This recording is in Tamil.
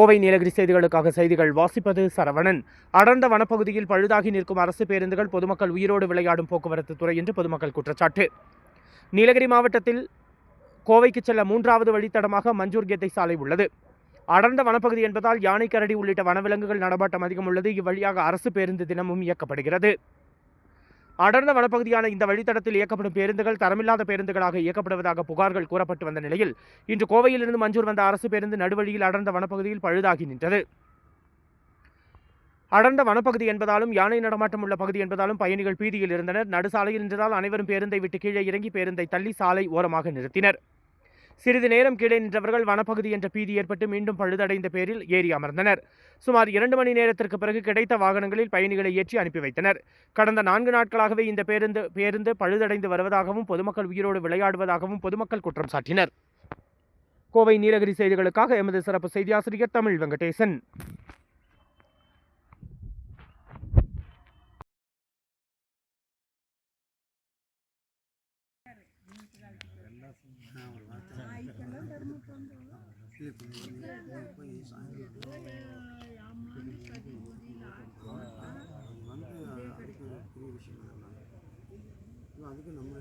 கோவை நீலகிரி செய்திகளுக்காக செய்திகள் வாசிப்பது சரவணன். அடர்ந்த வனப்பகுதியில் பழுதாகி நிற்கும் அரசு பேருந்துகள் பொதுமக்கள் உயிரோடு விளையாடும் போக்குவரத்து துறை என்று பொதுமக்கள் குற்றச்சாட்டு. நீலகிரி மாவட்டத்தில் கோவைக்கு செல்ல மூன்றாவது வழித்தடமாக மஞ்சூர் கேத்தை சாலை உள்ளது. அடர்ந்த வனப்பகுதி என்பதால் யானை கரடி உள்ளிட்ட வனவிலங்குகள் நடமாட்டம் அதிகம் உள்ளது. இவ்வழியாக அரசு பேருந்து தினமும் இயக்கப்படுகிறது. அடர்ந்த வனப்பகுதியான இந்த வழித்தடத்தில் இயக்கப்படும் பேருந்துகள் தரமில்லாத பேருந்துகளாக இயக்கப்படுவதாக புகார்கள் கூறப்பட்டு வந்த நிலையில் இன்று கோவையிலிருந்து மஞ்சூர் வந்த அரசு பேருந்து நடுவழியில் அடர்ந்த வனப்பகுதியில் பழுதாகி நின்றது. அடர்ந்த வனப்பகுதி என்பதாலும் யானை நடமாட்டம் உள்ள பகுதி என்பதாலும் பயணிகள் பீதியில் இருந்தனர். நடுசாலையில் நின்றதால் அனைவரும் பேருந்தை விட்டு கீழே இறங்கி பேருந்தை தள்ளி சாலை ஓரமாக நிறுத்தினர். சிறிது நேரம் கீழே நின்றவர்கள் வனப்பகுதி என்ற பீதி ஏற்பட்டு மீண்டும் பழுதடைந்த பேரில் ஏறி அமர்ந்தனர். சுமார் இரண்டு மணி நேரத்திற்கு பிறகு கிடைத்த வாகனங்களில் பயணிகளை ஏற்றி அனுப்பி வைத்தனர். கடந்த நான்கு நாட்களாகவே இந்த பேருந்து பேருந்து பழுதடைந்து வருவதாகவும் பொதுமக்கள் உயிரோடு விளையாடுவதாகவும் பொதுமக்கள் குற்றம் சாட்டினர். கோவை நீலகிரி செய்திகளுக்காக எமது சிறப்பு செய்தியாசிரியர் தமிழ் வெங்கடேசன். அது வந்து அதுக்கு பெரிய அதுக்கு நம்ம